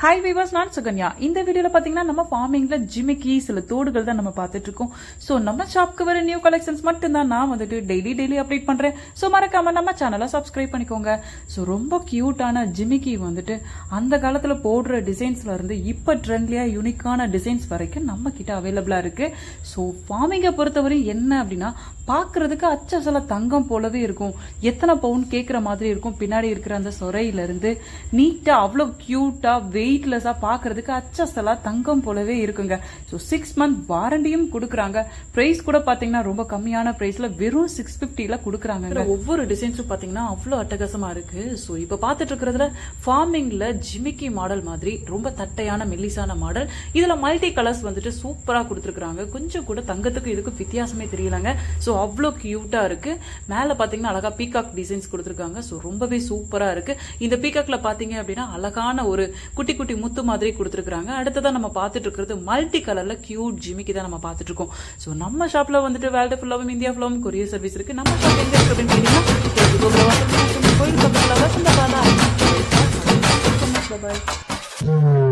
Hi viewers நான் சுகன்யா. இந்த வீடியோல பாத்தீங்கன்னா நம்ம ஃபார்மிங்ல ஜிமிக்கி சில தோடுகள் தான் நம்ம பார்த்துட்டு இருக்கோம் ஸோ நம்ம ஷாப்க்கு வர நியூ கலெக்ஷன்ஸ் மட்டும்தான் நான் வந்துட்டு டெய்லி டெய்லி அப்டேட் பண்றேன். ஸோ மறக்காம நம்ம சேனலை சப்ஸ்கிரைப் பண்ணிக்கோங்க. ஸோ ரொம்ப கியூட்டான ஜிமிக்கி வந்துட்டு அந்த காலத்துல போடுற டிசைன்ஸ்ல இருந்து இப்போ ட்ரெண்ட்லியா யூனிக்கான டிசைன்ஸ் வரைக்கும் நம்ம கிட்ட அவைலபிளா இருக்கு. ஸோ ஃபார்மிங்கை பொறுத்தவரை என்ன அப்படின்னா பார்க்குறதுக்கு அச்சசல தங்கம் போலவே இருக்கும். எத்தனை பவுன் கேட்குற மாதிரி இருக்கும். பின்னாடி இருக்கிற அந்த சொரையில இருந்து நீட்டா க்யூட்டாக கியூட்டா வெயிட்லெஸ்ஸா பார்க்கிறதுக்கு அச்சசலா தங்கம் போலவே இருக்குங்க. ஸோ சிக்ஸ் மந்த் வாரண்டியும் கொடுக்குறாங்க. பிரைஸ் கூட பாத்தீங்கன்னா ரொம்ப கம்மியான பிரைஸ்ல வெறும் சிக்ஸ் பிப்டில கொடுக்குறாங்க ஒவ்வொரு டிசைன்ஸும் பாத்தீங்கன்னா அவ்வளோ அட்டகாசமா இருக்கு. ஸோ இப்போ பார்த்துட்டு இருக்கிறதுல ஃபார்மிங்ல ஜிமிக்கி மாடல் மாதிரி ரொம்ப தட்டையான மெல்லிசான மாடல் இதுல மல்டி கலர்ஸ் வந்துட்டு சூப்பரா கொடுத்துருக்காங்க கொஞ்சம் கூட தங்கத்துக்கு இதுக்கு வித்தியாசமே தெரியலங்க. ஸோ அவ்வளோ கியூட்டா இருக்கு. மேல பாத்தீங்கன்னா அழகா பீகாக் டிசைன்ஸ் கொடுத்துருக்காங்க. ஸோ ரொம்பவே சூப்பரா இருக்கு. இந்த பீகாக்ல பாத்தீங்க அப்படின்னா அழகான ஒரு குட்டி குட்டி முத்து மாதிரி கொடுத்துருக்காங்க அடுத்ததான் நம்ம பார்த்துட்டு இருக்கிறது மல்டி கலர்ல கியூட் ஜிமிக்கு தான் நம்ம பார்த்துட்டு இருக்கோம் ஸோ நம்ம ஷாப்ல வந்துட்டு வேர்ல்டு ஃபுல்லாவும் இந்தியா ஃபுல்லாவும் கொரியர் சர்வீஸ் இருக்கு. நம்ம ஷாப் எங்க இருக்கு அப்படின்னு கேட்டீங்கன்னா கோயில் பக்கத்தில் வசந்த பாலா பாய்